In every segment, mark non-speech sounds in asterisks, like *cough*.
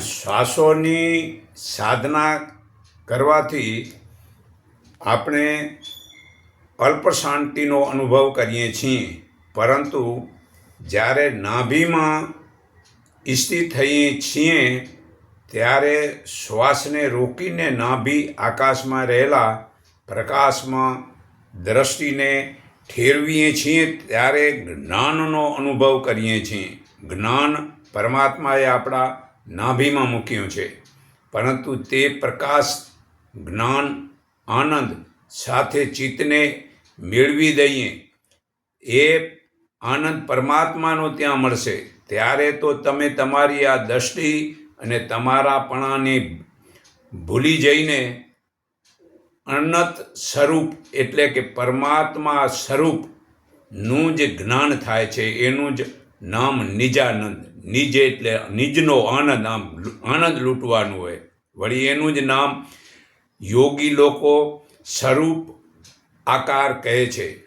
શ્વાસોની સાધના કરવાથી આપણે અલ્પ શાંતિનો અનુભવ કરીએ છીએ. પરંતુ જ્યારે નાભીમાં સ્થિત થઈએ છીએ, ત્યારે શ્વાસને રોકીને નાભી આકાશમાં રહેલા પ્રકાશમાં દ્રષ્ટિને ઠેરવીએ છીએ, ત્યારે જ્ઞાનનો અનુભવ કરીએ છીએ. જ્ઞાન પરમાત્માએ આપણા નાભીમાં મૂક્યું છે. પરંતુ તે પ્રકાશ, જ્ઞાન, આનંદ સાથે ચિત્તને મેળવી દઈએ. એ આનંદ પરમાત્માનો ત્યાં મળશે. ત્યારે તો તમે તમારી આ દ્રષ્ટિ અને તમારાપણાને ભૂલી જઈને અનંત સ્વરૂપ એટલે કે પરમાત્મા સ્વરૂપનું જે જ્ઞાન થાય છે. એનું જ નામ નિજાનંદ. નિજ એટલે નિજનો આનંદ, આમ આનંદ લૂંટવાનું હોય. વળી એનું જ નામ યોગી લોકો સ્વરૂપ આકાર કહે છે.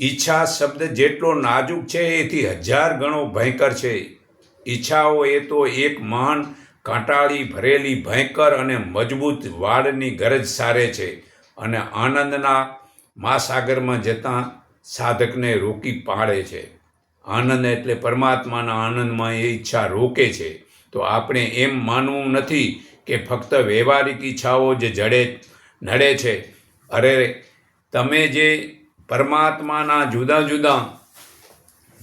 ઈચ્છા શબ્દ જેટલો નાજુક છે, એથી હજાર ગણો ભયંકર છે. ઈચ્છાઓ એ તો એક મહાન કાંટાળી, ભરેલી, ભયંકર અને મજબૂત વાળની ગરજ સારે છે અને આનંદના મહાસાગરમાં જતાં સાધકને રોકી પાડે છે. આનંદ એટલે પરમાત્માના આનંદમાં એ ઈચ્છા રોકે છે. તો આપણે એમ માનવું નથી કે ફક્ત વ્યવહારિક ઈચ્છાઓ જે જડે, નડે છે. અરે, તમે જે પરમાત્માના જુદા જુદા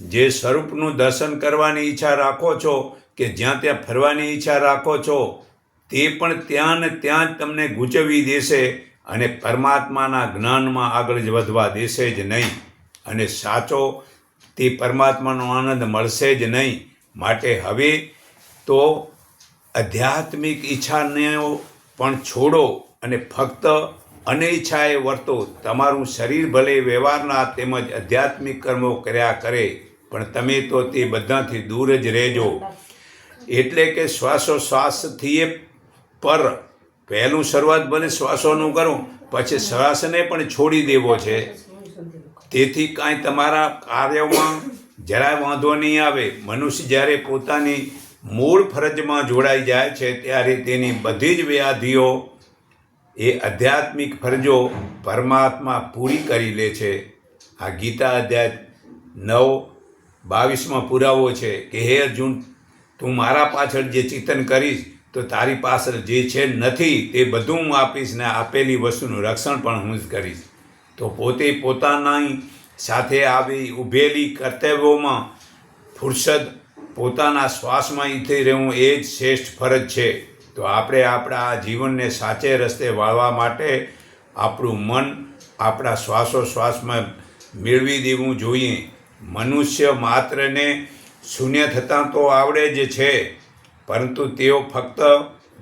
જે સ્વરૂપનું દર્શન કરવાની ઈચ્છા રાખો છો કે જ્યાં ત્યાં ફરવાની ઈચ્છા રાખો છો, તે પણ ત્યાં ને ત્યાં જ તમને ગૂંચવી દેશે અને પરમાત્માના જ્ઞાનમાં આગળ વધવા દેશે જ નહીં. અને સાચો તે પરમાત્માનો આનંદ મળશે જ નહીં. માટે હવે તો આધ્યાત્મિક ઈચ્છાને પણ છોડો અને ફક્ત અનિચ્છાએ વર્તો. તમારું શરીર ભલે વ્યવહારના તેમજ આધ્યાત્મિક કર્મો કર્યા કરે, પણ તમે તો તે બધાથી દૂર જ રહેજો. એટલે કે શ્વાસોશ્વાસથી પર પહેલું શરૂઆત બને શ્વાસોનું કરો, પછી શ્વાસને પણ છોડી દેવો છે. તેથી કાંઈ તમારા કાર્યમાં જરાય વાંધો નહીં આવે. મનુષ્ય જ્યારે પોતાની મૂળ ફરજમાં જોડાઈ જાય છે, ત્યારે તેની બધી જ વ્યાધિઓ એ આધ્યાત્મિક ફરજો પરમાત્મા પૂરી કરી લે છે. આ ગીતા અધ્યાય નવ, બાવીસમાં પુરાવો છે કે, હે અર્જુન, તું મારા પાછળ જે ચિંતન કરીશ, તો તારી પાછળ જે છે નથી, તે બધું હું આપીશ ને આપેલી વસ્તુનું રક્ષણ પણ હું જ કરીશ. તો પોતે પોતાની સાથે આવી ઊભેલી કર્તવ્યોમાં ફુરસદ પોતાના શ્વાસમાં ઈથી રહેવું એ જ શ્રેષ્ઠ ફરજ છે. તો આપણે આપણા આ જીવનને સાચે રસ્તે વાળવા માટે આપણું મન આપણા શ્વાસોશ્વાસમાં મેળવી દેવું જોઈએ. મનુષ્ય માત્રને શૂન્ય થતાં તો આવડે જ છે, પરંતુ તેઓ ફક્ત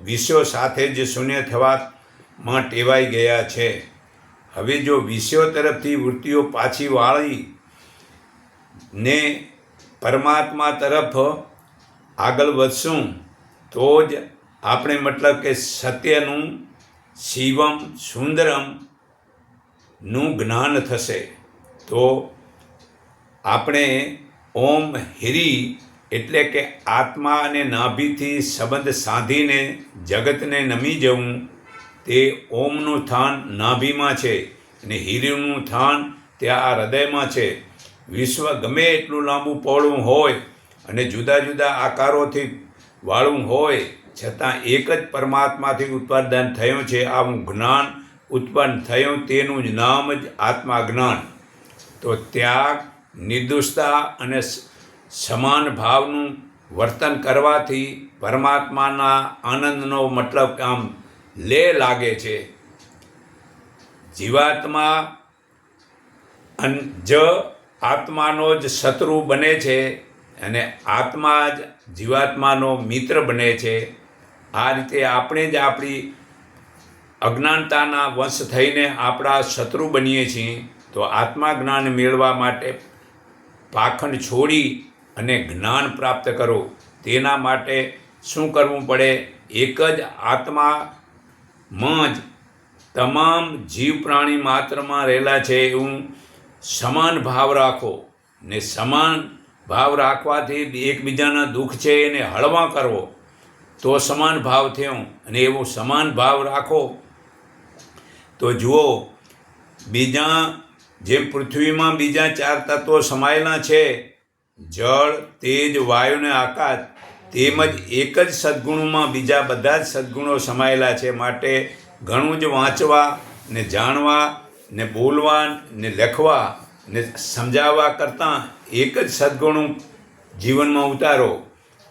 વિષયો સાથે જ શૂન્ય થવામાં ટેવાઈ ગયા છે. હવે જો વિષયો તરફથી વૃત્તિઓ પાછી વાળી ને પરમાત્મા તરફ આગળ વધશું, તો જ આપણે મતલબ કે સત્યનું શિવમ સુંદરમનું જ્ઞાન થશે. તો આપણે ઓમ હિરી એટલે કે આત્મા અને નાભીથી સંબંધ સાધીને જગતને નમી જવું તે ઓમનું સ્થાન નાભીમાં છે અને હિરીનું સ્થાન ત્યાં આ હૃદયમાં છે. વિશ્વ ગમે એટલું લાંબુ પહોળું હોય અને જુદા જુદા આકારોથી વાળું હોય, છતાં એક જ પરમાત્માથી ઉત્પાદન થયું છે આવું જ્ઞાન, ઉત્પન્ન થયું તેનું જ નામ જ આત્મા જ્ઞાન તો ત્યાગ, નિર્દોષતા અને સમાન ભાવનું વર્તન કરવાથી પરમાત્માના આનંદનો મતલબ આમ લે લાગે છે. જીવાત્મા જ આત્માનો જ શત્રુ બને છે અને આત્મા જ જીવાત્માનો મિત્ર બને છે. આ રીતે આપણે જ આપણી અજ્ઞાનતાના વંશ થઈને આપણા શત્રુ બનીએ છીએ. તો આત્મા જ્ઞાન મેળવવા માટે પાખંડ છોડી અને જ્ઞાન પ્રાપ્ત કરો. તેના માટે શું કરવું પડે? એક જ આત્મામાં જ તમામ જીવ પ્રાણી માત્રમાં રહેલા છે એવું સમાન ભાવ રાખો ને સમાન ભાવ રાખવાથી એકબીજાના દુઃખ છે એને હળવા કરવો, તો સમાન ભાવ થયો અને એવો સમાન ભાવ રાખો. તો જુઓ, બીજા જેમ પૃથ્વીમાં બીજા ચાર તત્વો સમાયેલા છે, જળ, તેજ વાયુ ને આકાશ તેમજ એક જ સદ્ગુણોમાં બીજા બધા જ સદ્ગુણો સમાયેલા છે. માટે ઘણું જ વાંચવા ને જાણવા ને બોલવા ને લખવા ને સમજાવવા કરતાં એક જ સદ્ગુણું જીવનમાં ઉતારો.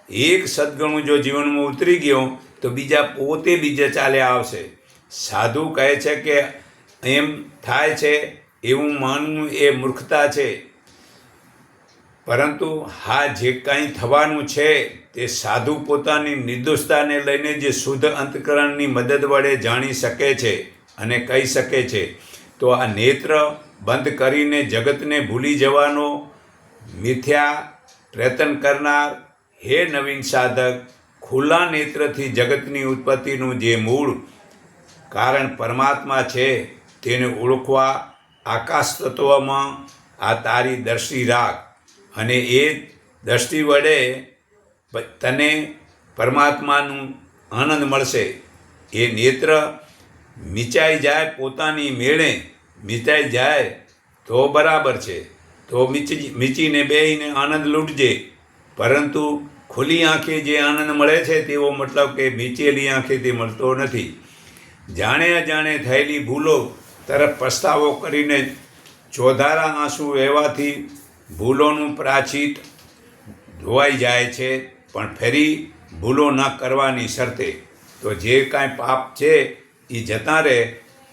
એક સદ્ગુણ જો જીવનમાં ઉતરી ગયો, તો બીજા પોતે બીજા ચાલ્યા આવશે. સાધુ કહે છે કે એમ થાય છે, એવું માનવું એ મૂર્ખતા છે. પરંતુ હા, જે કાંઈ થવાનું છે તે સાધુ પોતાની નિર્દોષતાને લઈને જે શુદ્ધ અંતકરણની મદદ વડે જાણી શકે છે અને કહી શકે છે, તો આ નેત્ર બંધ કરીને જગતને ભૂલી જવાનો મિથ્યા પ્રયત્ન કરનાર હે નવીન સાધક, ખુલ્લા નેત્રથી જગતની ઉત્પત્તિનું જે મૂળ કારણ પરમાત્મા છે, તેને ઓળખવા આકાશ તત્વમાં આ તારી દર્શી રાખ અને એ દ્રષ્ટિ વડે તને પરમાત્માનું આનંદ મળશે. એ નેત્ર મિચાઈ જાય પોતાની મેળે, મિચાઈ જાય તો બરાબર છે. તો મીચી, મીચીને બેહીને આનંદ લૂંટજે. પરંતુ ખુલ્લી આંખે જે આનંદ મળે છે તેવો મતલબ કે મીચેલી આંખે તે મળતો નથી. જાણે અજાણે થયેલી ભૂલો તરફ પસ્તાવો કરીને ચોધારા આંસુ વહેવાથી ભૂલોનું પ્રાચીત ધોવાઈ જાય છે. પણ ફરી ભૂલો ન કરવાની શરતે તો જે કાંઈ પાપ છે એ જતા રહે.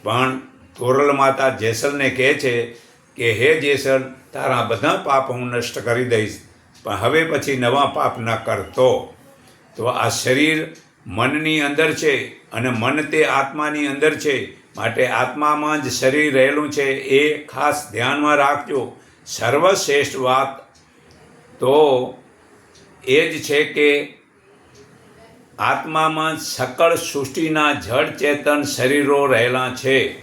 પણ તોરલ માતા જેસલને કહે છે કે, હે જેસલ, તારા બધા પાપ હું નષ્ટ કરી દઈશ, પણ હવે પછી નવા પાપ ન કરતો. તો આ શરીર મનની અંદર છે અને મન તે આત્માની અંદર છે. માટે આત્મામાં જ શરીર રહેલું છે એ ખાસ ધ્યાનમાં રાખજો. સર્વશ્રેષ્ઠ વાત તો એ જ છે કે આત્મામાં સકળ સૃષ્ટિના જળ ચેતન શરીરો રહેલા છે.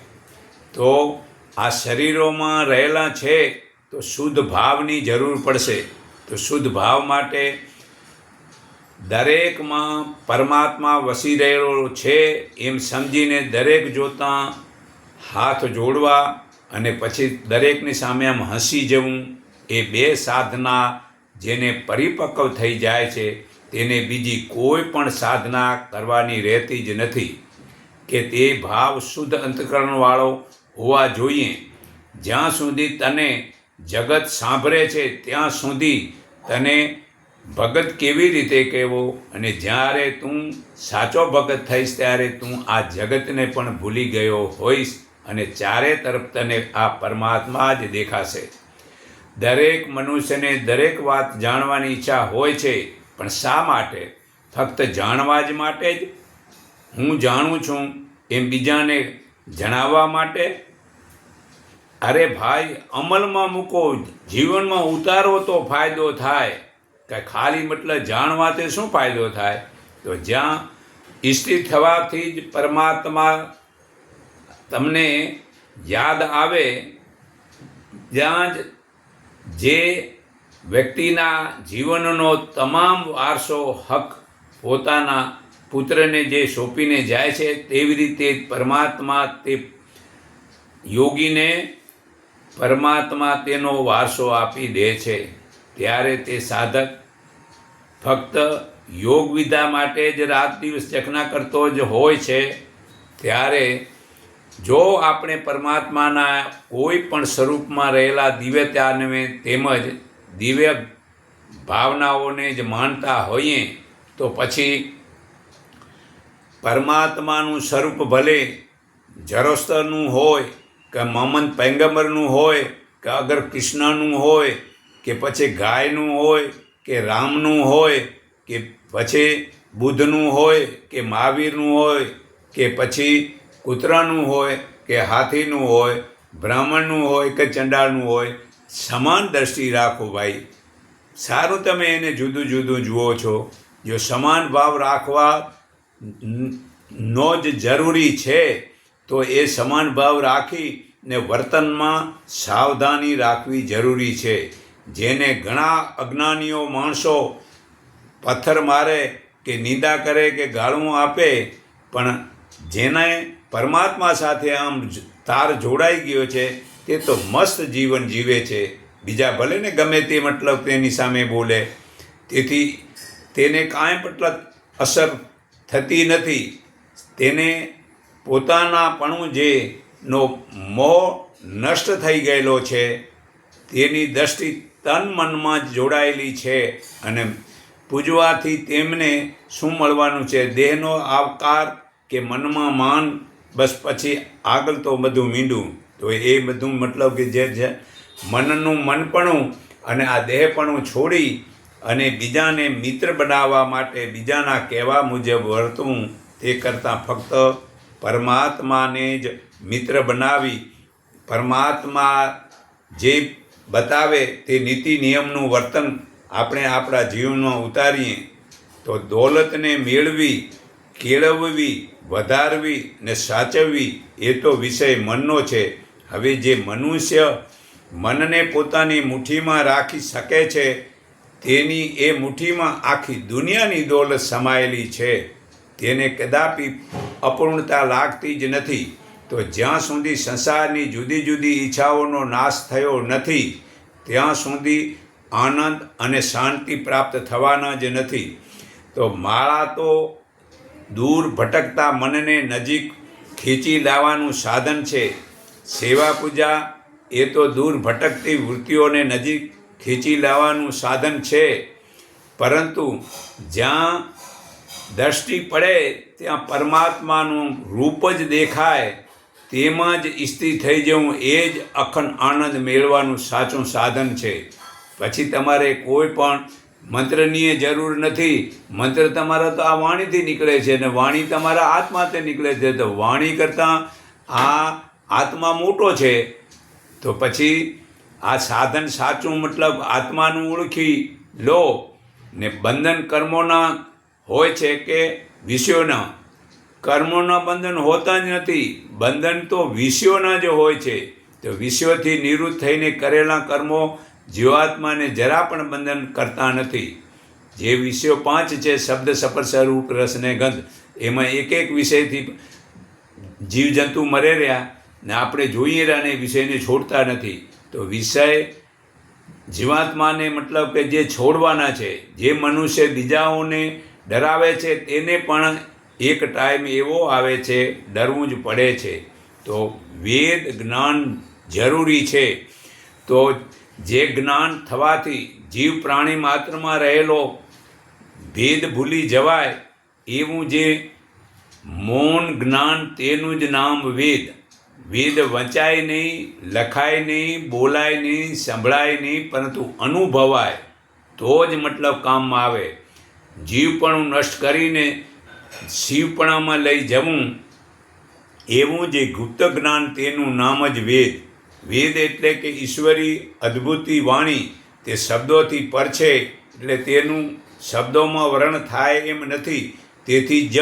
તો આ શરીરોમાં રહેલા છે તો શુદ્ધ ભાવની જરૂર પડશે. તો શુદ્ધ ભાવ માટે દરેકમાં પરમાત્મા વસી રહેલો છે એમ સમજીને દરેક જોતાં હાથ જોડવા અને પછી દરેકની સામે આમ હસી જવું એ બે સાધના જેને પરિપક્વ થઈ જાય છે, તેને બીજી કોઈ પણ સાધના કરવાની રહેતી જ નથી. કે તે ભાવ શુદ્ધ અંતકરણવાળો હોવા જોઈએ. જ્યાં સુધી તને જગત સાંભળે છે, ત્યાં સુધી તને ભગત કેવી રીતે કહેવો? અને જ્યારે તું સાચો ભગત થઈશ, ત્યારે તું આ જગતને પણ ભૂલી ગયો હોઈશ અને ચારે તરફ તને આ પરમાત્મા જ દેખાશે. દરેક મનુષ્યને દરેક વાત જાણવાની ઈચ્છા હોય છે, પણ શા માટે? ફક્ત જાણવા જ માટે જ? હું જાણું છું એમ બીજાને જણાવવા માટે? અરે ભાઈ, અમલમાં મૂકો, જીવનમાં ઉતારો તો ફાયદો થાય. કે ખાલી મતલબ જાણવાથી શું ફાયદો થાય? તો જ્યાં સ્થિત થવાથી જ પરમાત્મા તમને યાદ આવે જ્યાં જ જે વ્યક્તિના જીવનનો તમામ વારસો હક પોતાના પુત્રને જે સોંપીને જાય છે, તેવી રીતે પરમાત્મા તે યોગીને પરમાત્મા તેનો વારસો આપી દે છે. ત્યારે તે સાધક ફક્ત યોગ વિધા માટે જ રાત દિવસ ચકના કરતો જ હોય છે. ત્યારે જો આપણે પરમાત્માના કોઈ પણ સ્વરૂપમાં રહેલા દિવ્યતાને તેમજ દિવ્ય ભાવનાઓને જ માનતા હોઈએ, તો પછી પરમાત્માનું સ્વરૂપ ભલે જરોસ્તરનું હોય, કે મોહમ્મદ પૈગંબરનું હોય, કે અગર કૃષ્ણનું હોય, કે પછી ગાયનું હોય, કે રામનું હોય, કે પછી બુદ્ધનું હોય, કે મહાવીરનું હોય, કે પછી કૂતરાનું હોય કે હાથીનું હોય, બ્રાહ્મણનું હોય કે ચંડાળનું હોય, સમાન દ્રષ્ટિ રાખો ભાઈ. સારું તમે એને જુદું જુદું જુઓ છો. જો સમાન ભાવ રાખવા નો જ જરૂરી છે, તો એ સમાન ભાવ રાખી ને વર્તનમાં સાવધાની રાખવી જરૂરી છે. જેને ઘણા અજ્ઞાનીઓ માણસો પથ્થર મારે કે નિંદા કરે કે ગાળું આપે, પણ જેને પરમાત્મા સાથે આમ તાર જોડાઈ ગયો છે, તે તો મસ્ત જીવન જીવે છે. બીજા ભલે ને ગમે તે મતલબ તેની સામે બોલે, તેથી તેને કાંઈ મતલબ અસર થતી નથી. તેને પોતાનાપણું જે નો મોહ નષ્ટ થઈ ગયેલો છે, તેની દ્રષ્ટિ તન મનમાં જ જોડાયેલી છે અને પૂજવાથી તેમને શું મળવાનું છે? દેહનો આવકાર કે મનમાં માન બસ પછી આગળ તો બધું મીંડું. તો એ બધું મતલબ કે જે જે મનનું મનપણું અને આ દેહપણું છોડી અને બીજાને મિત્ર બનાવવા માટે બીજાના કહેવા મુજબ વર્તવું, તે કરતાં ફક્ત પરમાત્માને જ મિત્ર બનાવી, પરમાત્મા જે બતાવે તે નીતિ નિયમનું વર્તન આપણે આપણા જીવનમાં ઉતારીએ. તો દોલતને મેળવી, કેળવવી વધારવી ને સાચવવી એ તો વિષય મનનો છે. હવે જે મનુષ્ય મનને પોતાની મુઠ્ઠીમાં રાખી શકે છે, તેની એ મુઠ્ઠીમાં આખી દુનિયાની દોલત સમાયેલી છે. તેને કદાપી અપૂર્ણતા લાગતી જ નથી. તો જ્યાં સુધી સંસારની જુદી જુદી ઈચ્છાઓનો નાશ થયો નથી, ત્યાં સુધી આનંદ અને શાંતિ પ્રાપ્ત થવાના જ નથી. તો માળા તો દૂર ભટકતા મનને નજીક ખેંચી લાવવાનું સાધન છે. સેવા પૂજા એ તો દૂર ભટકતી વૃત્તિઓને નજીક ખેંચી લાવવાનું સાધન છે. પરંતુ જ્યાં દ્રષ્ટિ પડે ત્યાં પરમાત્માનું રૂપ જ દેખાય. તેમાં જ સ્થિર થઈ જવું એ જ અખંડ આનંદ મેળવાનું સાચું સાધન છે. પછી તમારે કોઈ પણ મંત્રની એ જરૂર નથી. મંત્ર તમારા તો આ વાણીથી નીકળે છે અને વાણી તમારા આત્માથી નીકળે છે. તો વાણી કરતાં આ આત્મા મોટો છે. તો પછી આ સાધન સાચું મતલબ આત્માનું ઓળખી લો ને બંધન કર્મોના હોય છે કે વિષયોના. કર્મોના બંધન હોતા જ નથી. બંધન તો વિષયોના જ હોય છે. તો વિષયોથી નિવૃત્ત થઈને કરેલા કર્મો જીવાત્માને જરા પણ બંધન કરતા નથી. જે વિષયો પાંચ છે, શબ્દ સ્પર્શ રૂપ રસને ગંધ, એમાં એક એક વિષયથી જીવજંતુ મરે રહ્યા ને આપણે જોઈએ રહ્યા ને વિષયને છોડતા નથી. તો વિષય જીવાત્માને મતલબ કે જે છોડવાના છે, જે મનુષ્ય બીજાઓને ડરાવે છે, તેને પણ એક ટાઈમ એવો આવે છે, ડરવું જ પડે છે. તો વેદ જ્ઞાન જરૂરી છે. તો જે જ્ઞાન થવાથી જીવ પ્રાણી માત્રમાં રહેલો ભેદ ભૂલી જવાય એવું જે મૌન જ્ઞાન તેનું જ નામ વેદ. વેદ વંચાય નહીં, લખાય નહીં, બોલાય નહીં, સંભળાય નહીં, પરંતુ અનુભવાય તો જ મતલબ કામમાં આવે. જીવપણું નષ્ટ કરીને શિવપણામાં લઈ જવું એવું જે ગુપ્ત જ્ઞાન તેનું નામ જ વેદ. વેદ એટલે કે ઈશ્વરી અદ્ભુતી વાણી તે શબ્દોથી પર છે એટલે તેનું શબ્દોમાં વર્ણ થાય એમ નથી. તેથી જ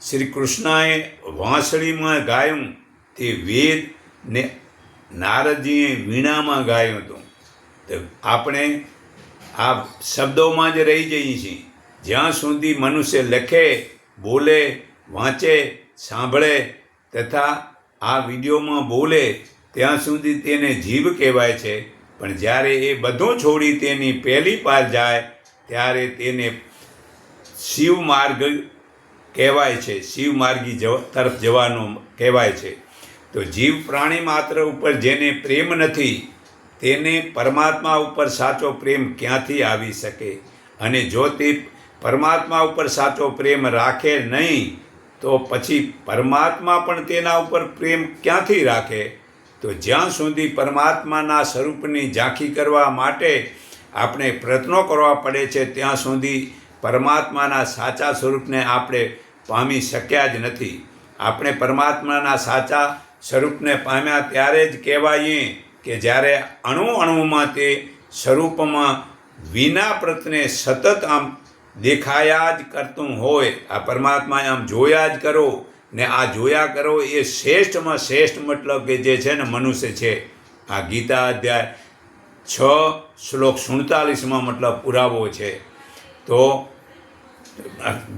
શ્રી કૃષ્ણએ વાંસળીમાં ગાયું તે વેદ ને નારદજીએ વીણામાં ગાયું હતું. તો આપણે આ શબ્દોમાં જ રહી જઈએ છીએ. જ્યાં સુધી મનુષ્ય લખે, બોલે, વાંચે, સાંભળે તથા આ વિડીયોમાં બોલે ત્યાં સુધી તેને જીભ કહેવાય છે. પણ જ્યારે એ બધું છોડી તેની પહેલી પાર જાય, ત્યારે તેને શિવ માર્ગ કહેવાય છે. શિવ માર્ગી તરફ જવાનું કહેવાય છે. તો જીવ પ્રાણી માત્ર ઉપર જેને પ્રેમ નથી, તેને પરમાત્મા ઉપર સાચો પ્રેમ ક્યાંથી આવી શકે? અને જો તે પરમાત્મા ઉપર સાચો પ્રેમ રાખે નહીં, તો પછી પરમાત્મા પણ તેના ઉપર પ્રેમ ક્યાંથી રાખે? તો જ્યાં સુધી પરમાત્માના સ્વરૂપની ઝાંખી કરવા માટે આપણે પ્રયત્નો કરવા પડે છે, ત્યાં સુધી પરમાત્માના સાચા સ્વરૂપને આપણે પામી શક્યા જ નથી. આપણે પરમાત્માના સાચા સ્વરૂપને પામ્યા ત્યારે જ કહેવાઈએ કે જ્યારે અણુ અણુમાં તે સ્વરૂપમાં વિના પ્રત્યે સતત આમ દેખાયા જ કરતું હોય, આ પરમાત્માએ આમ જોયા જ કરો ને આ જોયા કરો, એ શ્રેષ્ઠમાં શ્રેષ્ઠ મતલબ કે જે છે ને મનુષ્ય છે. આ ગીતા અધ્યાય છ શ્લોક સુડતાલીસમાં મતલબ પુરાવો છે. તો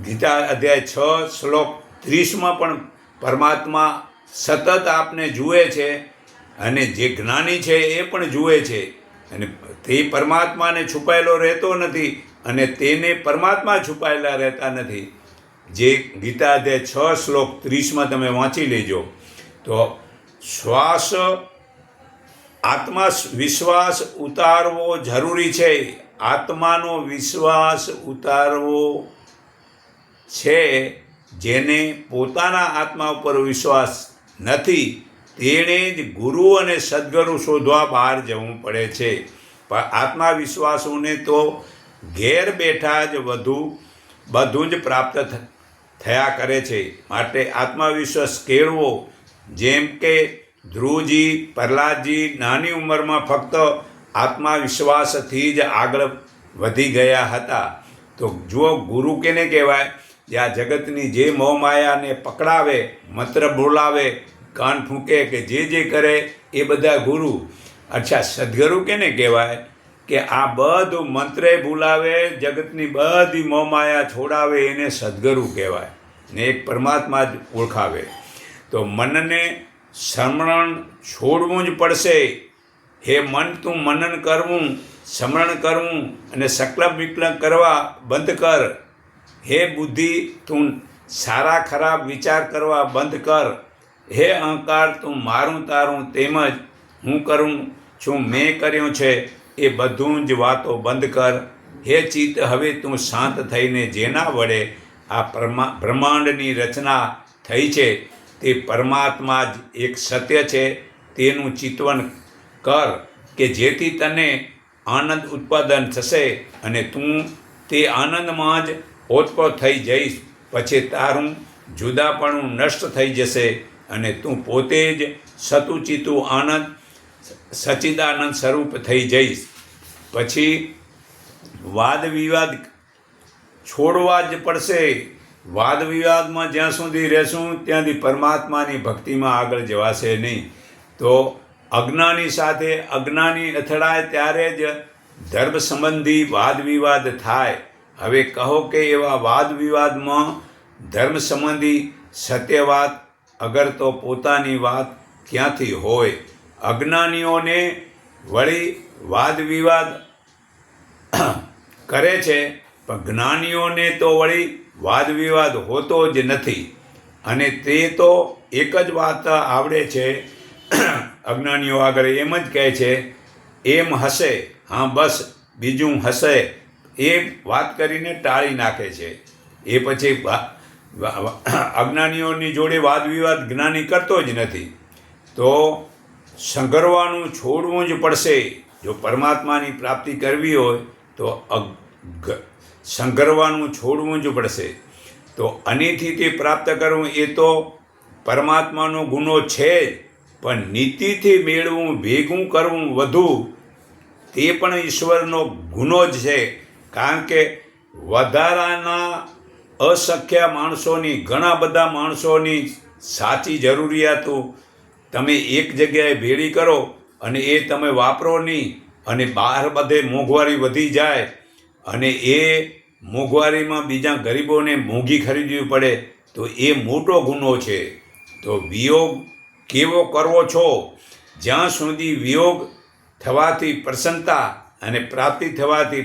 ગીતા અધ્યાય છ શ્લોક ત્રીસમાં પણ પરમાત્મા સતત આપને જુએ છે અને જે જ્ઞાની છે એ પણ જુએ છે. અને તે પરમાત્માને છુપાયેલો રહેતો નથી અને તેને પરમાત્મા છુપાયેલા રહેતા નથી. જે ગીતા તે છ શ્લોક ત્રીસમાં તમે વાંચી લેજો. તો શ્વાસ આત્મા વિશ્વાસ ઉતારવો જરૂરી છે. આત્માનો વિશ્વાસ ઉતારવો છે જેને પોતાના આત્મા ઉપર વિશ્વાસ નથી, તેણે જ ગુરુ અને સદગુરુ શોધવા બહાર જવું પડે છે. પણ આત્મવિશ્વાસોને તો ઘેર બેઠા જ વધુ, બધું જ પ્રાપ્ત થયા કરે છે. માટે આત્મવિશ્વાસ કેળવો. જેમ કે ધ્રુવજી, પ્રહલાદજી નાની ઉંમરમાં ફક્ત આત્મવિશ્વાસથી જ આગળ વધી ગયા હતા. તો જુઓ, ગુરુ કેને કહેવાય? જે આ જગતની જે મોહમાયાને પકડાવે, મંત્ર બોલાવે, કાન ફૂંકે કે જે જે કરે એ બધા ગુરુ. અચ્છા, સદગુરુ કેને કહેવાય? કે આ બધું મંત્રે ભૂલાવે, જગતની બધી મોમાયા છોડાવે, એને સદગુરુ કહેવાય ને એક પરમાત્મા જ ઓળખાવે. તો મનને સમરણ છોડવું જ પડશે. હે મન, તું મનન કરવું, સમરણ કરવું અને સકલબ વિકલપ કરવા બંધ કર. હે બુદ્ધિ, તું સારા ખરાબ વિચાર કરવા બંધ કર. હે અહંકાર, તું મારું તારું તેમજ હું કરું છું, મેં કર્યું છે. એ બધું જ વાતો બંધ કર. હે ચિત્ત, હવે તું શાંત થઈને જેના વડે આ પરમા, બ્રહ્માંડની રચના થઈ છે, તે પરમાત્મા જ એક સત્ય છે. તેનું ચિતવન કર કે જેથી તને આનંદ ઉત્પાદન થશે અને તું તે આનંદમાં જ ઓતપ્રોત થઈ જઈશ. પછી તારું જુદાપણું નષ્ટ થઈ જશે અને તું પોતે જ સતુચિતું આનંદ સચિદાનંદ સ્વરૂપ થઈ જઈશ. પછી વાદ વિવાદ છોડવા જ પડશે. વાદ વિવાદમાં જ્યાં સુધી રહેશું ત્યાંથી પરમાત્માની ભક્તિમાં આગળ જવાશે નહીં. તો અજ્ઞાની સાથે અજ્ઞાની અથડાય ત્યારે જ ધર્મ સંબંધી વાદ વિવાદ થાય. હવે કહો કે એવા વાદ વિવાદમાં ધર્મ સંબંધી સત્ય વાત, અગર તો પોતાની વાત ક્યાંથી હોય? અજ્ઞાનીઓને વળી વાદ વિવાદ કરે છે, પણ જ્ઞાનીઓને તો વળી વાદ વિવાદ હોતો જ નથી. અને તે તો એક જ વાત આવડે છે, અજ્ઞાનીઓ આગળ એમ જ કહે છે, એમ હશે, હા બસ, બીજું હશે. એ વાત કરીને ટાળી નાખે છે. એ પછી અજ્ઞાનીઓની જોડે વાદ વિવાદ જ્ઞાની કરતો જ નથી. તો સંઘરવાનું છોડવું જ પડશે. જો પરમાત્માની પ્રાપ્તિ કરવી હોય, તો સંઘરવાનું છોડવું જ પડશે. તો આનીથી તે પ્રાપ્ત કરવું એ તો પરમાત્માનો ગુનો છે જ. પણ નીતિથી મેળવું, ભેગું કરવું વધુ તે પણ ઈશ્વરનો ગુનો જ છે. કારણ કે વધારાના અશક્ય માણસોની, ઘણા બધા માણસોની સાચી જરૂરિયાતો તમે એક જગ્યાએ ભેળી કરો અને એ તમે વાપરો નહીં અને બહાર બધે મોંઘવારી વધી જાય અને એ મોંઘવારીમાં બીજા ગરીબોને મોંઘી ખરીદવી પડે, તો એ મોટો ગુનો છે. તો વિયોગ કેવો કરવો છો? જ્યાં સુધી વિયોગ થવાથી પ્રસન્નતા અને પ્રાપ્તિ થવાથી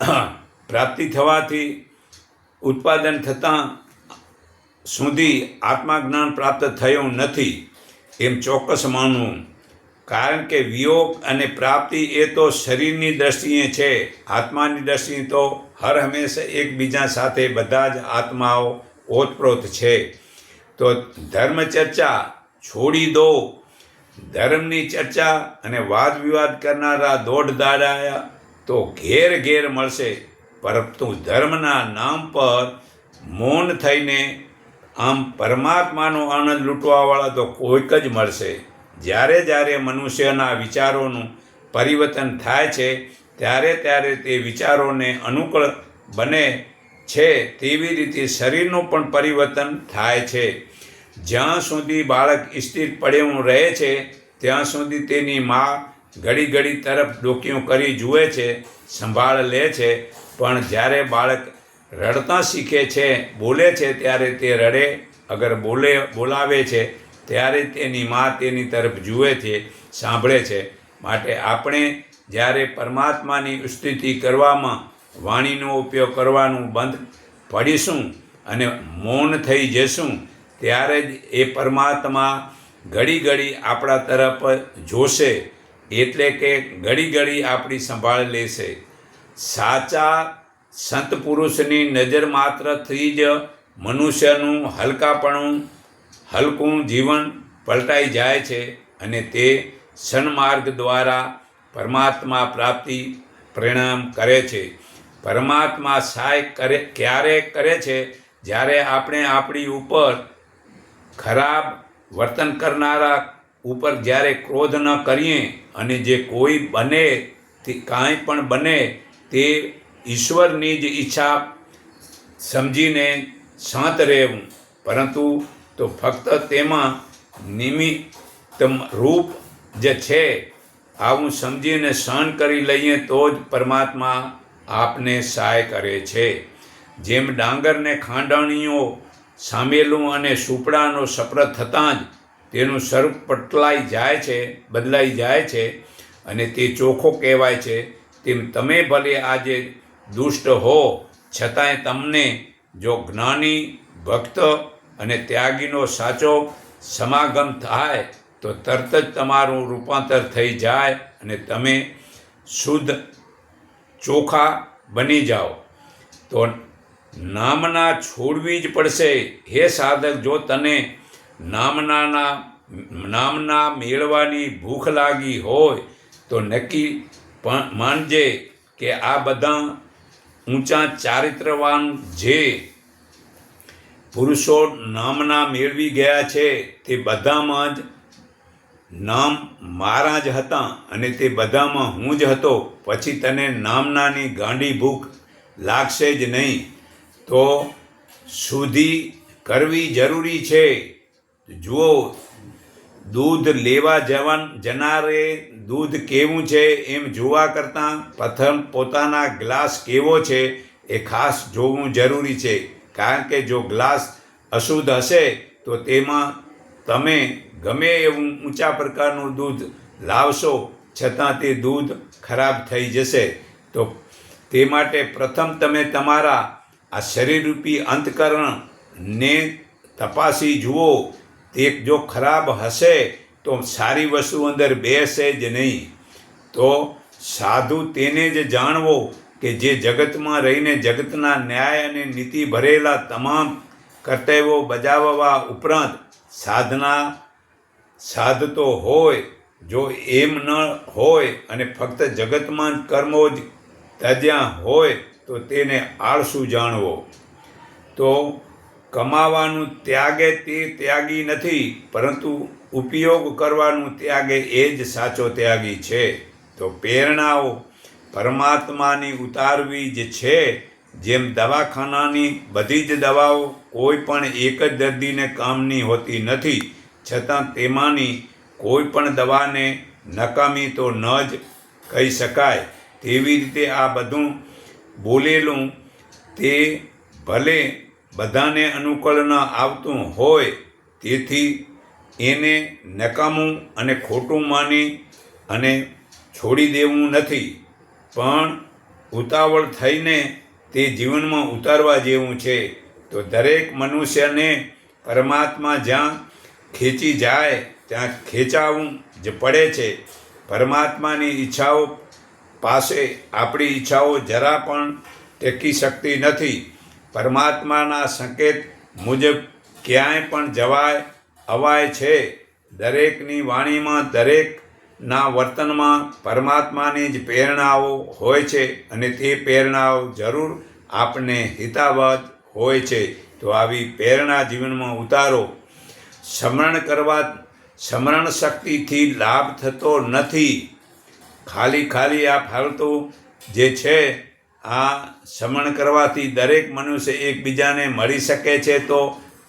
*clears throat* પ્રાપ્તિ થવાથી ઉત્પાદન થતાં સુધી આત્મજ્ઞાન પ્રાપ્ત થયું નથી. એમ ચોક્કસ માનવું કારણ કે વિયોગ અને પ્રાપ્તિ એ તો શરીરની દ્રષ્ટિએ છે, આત્માની દ્રષ્ટિએ તો હર હંમેશા એકબીજા સાથે બધા જ આત્માઓ ઓતપ્રોત છે. તો ધર્મ ચર્ચા છોડી દો. ધર્મની ચર્ચા અને વાદ વિવાદ કરનારા દોઢ દાડા તો ઘેર ઘેર મળશે. પરંતુ ધર્મના નામ પર મૌન થઈને આમ પરમાત્માનો આનંદ લૂંટવાવાળા તો કોઈક જ મળશે. જ્યારે જ્યારે મનુષ્યના વિચારોનું પરિવર્તન થાય છે, ત્યારે ત્યારે તે વિચારોને અનુકૂળ બને છે તેવી રીતે શરીરનું પણ પરિવર્તન થાય છે. જ્યાં સુધી બાળક સ્થિર પડેવું રહે છે, ત્યાં સુધી તેની મા ઘડી ઘડી તરફ ડોકીઓ કરી જુએ છે, સંભાળ લે છે. પણ જ્યારે બાળક રડતા શીખે છે, બોલે છે ત્યારે તે રડે. અગર બોલે, બોલાવે છે ત્યારે તેની મા તેની તરફ જુએ છે, સાંભળે છે. માટે આપણે જ્યારે પરમાત્માની સ્થિતિ કરવામાં વાણીનો ઉપયોગ કરવાનું બંધ પડીશું અને મૌન થઈ જશું ત્યારે જ એ પરમાત્મા ઘડી ઘડી આપણા તરફ જોશે. એટલે કે ઘડી ઘડી આપણી સંભાળ લેશે. સાચા સંત પુરુષની નજર માત્રથી જ મનુષ્યનું હલકાપણું, હલકું જીવન પલટાઈ જાય છે અને તે સન્માર્ગ દ્વારા પરમાત્મા પ્રાપ્તિ પરિણામ કરે છે. પરમાત્મા સહાય કરે, ક્યારે કરે છે? જ્યારે આપણે આપણી ઉપર ખરાબ વર્તન કરનારા ઉપર જ્યારે ક્રોધ ન કરીએ અને જે કોઈ બને તે કાંઈ પણ બને તે ઈશ્વરની જ ઈચ્છા સમજીને શાંત રહેવું. પરંતુ તો ફક્ત તેમાં નિમિત્ત રૂપ જે છે, આવું સમજીને સહન કરી લઈએ તો જ પરમાત્મા આપને સહાય કરે છે. જેમ ડાંગરને ખાંડણીઓ સામેલું અને સુપડાનો સપરત થતાં જ તેનું સ્વરૂપ પટલાઈ જાય છે, બદલાઈ જાય છે અને તે ચોખ્ખો કહેવાય છે, તેમ તમે ભલે આજે દુષ્ટ હો, છતાંય તમને જો જ્ઞાની, ભક્ત અને ત્યાગીનો સાચો સમાગમ થાય, તો તરત જ તમારું રૂપાંતર થઈ જાય અને તમે શુદ્ધ ચોખા બની જાઓ. તો નામના છોડવી જ પડશે. હે સાધક, જો તને નામનાના, નામના મેળવાની ભૂખ લાગી હોય, તો નક્કી પણ માનજે કે આ બધા ઊંચા ચારિત્રવાન જે પુરુષો નામના મેળવી ગયા છે, તે બધામાં જ નામ મારા જ હતા અને તે બધામાં હું જ હતો. પછી તને નામનાની ગાંડી ભૂખ લાગશે જ નહીં. તો સુધી કરવી જરૂરી છે. જુઓ, દૂધ લેવા જવાન જનારે દૂધ કેવું છે એમ જોવા કરતાં પ્રથમ પોતાના ગ્લાસ કેવો છે એ ખાસ જોવું જરૂરી છે. કારણ કે જો ગ્લાસ અશુદ્ધ હશે તો તેમાં તમે ગમે એવું ઊંચા પ્રકારનું દૂધ લાવશો છતાં તે દૂધ ખરાબ થઈ જશે. તો તે માટે પ્રથમ તમે તમારા આ શરીરરૂપી અંતકરણને તપાસી જુઓ. તે જો ખરાબ હશે તો સારી વસ્તુ અંદર બેસે જ નહીં. તો સાધુ તેને જ જાણવો કે જે જગતમાં રહીને જગતના ન્યાય અને નીતિ ભરેલા તમામ કર્તવ્યો બજાવવા ઉપરાંત સાધના સાધતો હોય, જો એમ ન હોય અને ફક્ત જગતમાં કર્મો જ તજ્યા હોય, તો તેને આળસુ જાણવો. તો કમાવાનું ત્યાગે તે ત્યાગી નથી, પરંતુ ઉપયોગ કરવાનું ત્યાગે એ જ સાચો ત્યાગી છે. તો પ્રેરણાઓ પરમાત્માની ઉતારવી જ છે. જેમ દવાખાનાની બધી જ દવાઓ કોઈ પણ એક જ દર્દીને કામની હોતી નથી, છતાં તેમાંની કોઈ પણ દવાને નકામી તો ન જ કહી શકાય. તેવી રીતે આ બધું બોલેલું તે ભલે બધાને અનુકૂળ ન આવતું હોય તેથી એને નકામું અને ખોટું માની અને છોડી દેવું નથી. પણ ઉતાવળ થઈને તે જીવનમાં ઉતારવા જેવું છે, તો દરેક મનુષ્યને પરમાત્મા જ્યાં ખેંચી જાય, ત્યાં ખેંચાવું જ પડે છે. પરમાત્માની ઈચ્છાઓ પાસે આપણી ઈચ્છાઓ જરા પણ ટેકી શકતી નથી. પરમાત્માના સંકેત મુજબ ક્યાંય પણ જવાય, અવાય છે. દરેકની વાણીમાં, દરેકના વર્તનમાં પરમાત્માની જ પ્રેરણાઓ હોય છે અને તે પ્રેરણાઓ જરૂર આપને હિતાવત હોય છે. તો આવી પ્રેરણા જીવનમાં ઉતારો. સ્મરણ કરવા, સ્મરણ શક્તિથી લાભ થતો નથી. ખાલી ખાલી આ ફાલતું જે છે આ શમણ કરવાથી દરેક મનુષ્ય એકબીજાને મળી શકે છે તો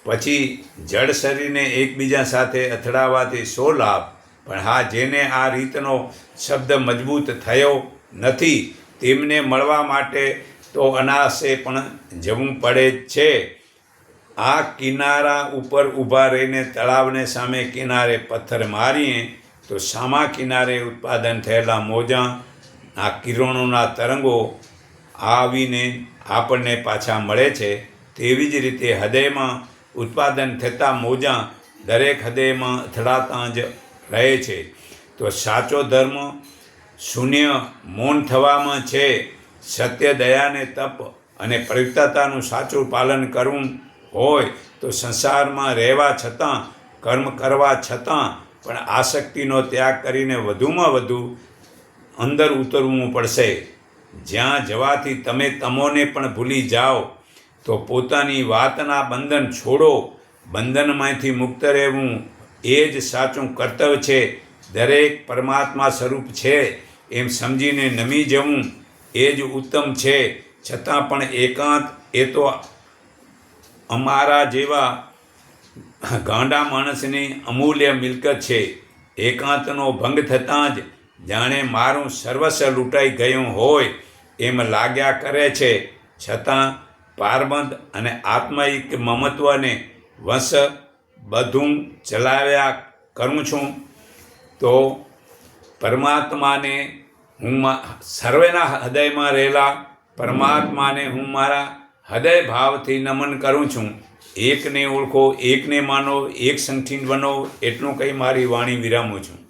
પછી જળ શરીરને એકબીજા સાથે અથડાવાથી શો લાભ? પણ હા, જેને આ રીતનો શબ્દ મજબૂત થયો નથી, તેમને મળવા માટે તો અનાશે પણ જવું પડે છે. આ કિનારા ઉપર ઊભા રહીને તળાવને સામે કિનારે પથ્થર મારીએ તો સામા કિનારે ઉત્પાદન થયેલા મોજાં, આ કિરણોના તરંગો આવીને આપણને પાછા મળે છે, તેવી જ રીતે હૃદયમાં ઉત્પાદન થતાં મોજાં દરેક હૃદયમાં અથડાતા જ રહે છે. તો સાચો ધર્મ શૂન્ય મૌન થવામાં છે. સત્ય દયાને તપ અને પવિત્રતાનું સાચું પાલન કરવું હોય તો સંસારમાં રહેવા છતાં, કર્મ કરવા છતાં પણ આસક્તિનો ત્યાગ કરીને વધુમાં વધુ અંદર ઉતરવું પડશે. જ્યાં જવાથી તમે તમોને પણ ભૂલી જાઓ, તો પોતાની વાતના બંધન છોડો. બંધનમાંથી મુક્ત રહેવું એ જ સાચું કર્તવ્ય છે. દરેક પરમાત્મા સ્વરૂપ છે. એમ સમજીને નમી જવું એ જ ઉત્તમ છે. છતાં પણ એકાંત એ તો અમારા જેવા ગાંડા માણસની અમૂલ્ય મિલકત છે. એકાંતનો ભંગ થતાં જ જાણે મારું સર્વસ્વ લૂંટાઈ ગયું હોય એમ લાગ્યા કરે છે. છતાં પારબંધ અને આત્માયિક મમત્વને વંશ બધું ચલાવ્યા કરું છું. તો પરમાત્માને હું સર્વેના હૃદયમાં રહેલા પરમાત્માને હું મારા હૃદય ભાવથી નમન કરું છું. એકને ઓળખો, એકને માનો, એક સંઠીન બનો, એટલું કંઈ મારી વાણી વિરામું છું.